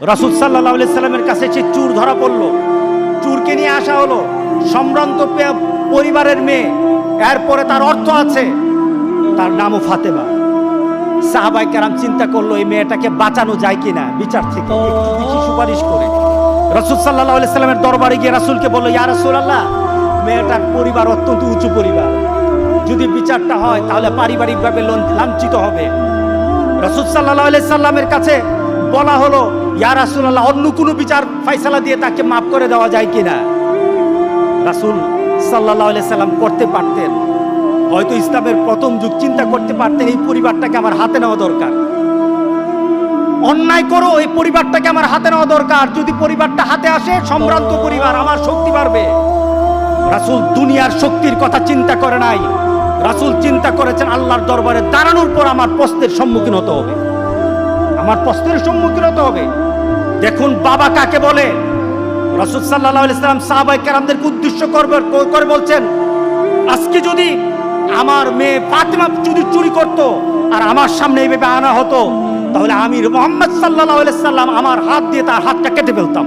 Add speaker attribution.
Speaker 1: রাসুল সাল্লাহ সাল্লামের কাছে সে চুর ধরা পড়ল, চুরকে নিয়ে আসা হলো সম্ভ্রান্ত পরিবারের মেয়ে। এরপরে তার অর্থ আছে, তার নামও ফাতেমা। সাহাবাই কেরাম চিন্তা করল, এই মেয়েটাকে বাঁচানো যায় কিনা? বিচার থেকে সুপারিশ করে। রাসুল সাল্লাহ সাল্লামের দরবারে গিয়ে রাসুলকে বলল, ইয়া রাসুল আল্লাহ মেয়েটার পরিবার অত্যন্ত উঁচু পরিবার। যদি বিচারটা হয়, তাহলে পারিবারিকভাবে লাঞ্ছিত হবে। রসুল সাল্লাহ সাল্লামের কাছে বলা হলো ইয়া রাসুল্লাহ অন্য কোনো বিচার ফাইসালা দিয়ে তাকে মাফ করে দেওয়া যায় কিনা? রাসুল সাল্লাহ সাল্লাম করতে পারতেন। হয়তো ইসলামের প্রথম যুগ চিন্তা করতে পারতেন, এই পরিবারটাকে আমার হাতে নেওয়া দরকার। অন্যায় করো, এই পরিবারটাকে আমার হাতে নেওয়া দরকার। যদি পরিবারটা হাতে আসে, সম্ভ্রান্ত পরিবার, আমার শক্তি বাড়বে। রাসুল দুনিয়ার শক্তির কথা চিন্তা করে নাই। রাসুল চিন্তা করেছেন, আল্লাহর দরবারে দাঁড়ানোর পর আমার প্রশ্নের সম্মুখীন হতে হবে। আমার প্রশ্নের সম্মুখীন হতে হবে। দেখুন বাবা কাকে বলে? রসদ সাল্লাহ ইসলাম সাহাবাই কেরামদেরকে উদ্দেশ্য করবে করে বলছেন, আজকে যদি আমার মেয়ে ফাতেমা যদি চুরি করত আর আমার সামনে এইভাবে আনা হতো, তাহলে আমি মোহাম্মদ সাল্লাহ সাল্লাম আমার হাত দিয়ে তার হাতটা কেটে ফেলতাম।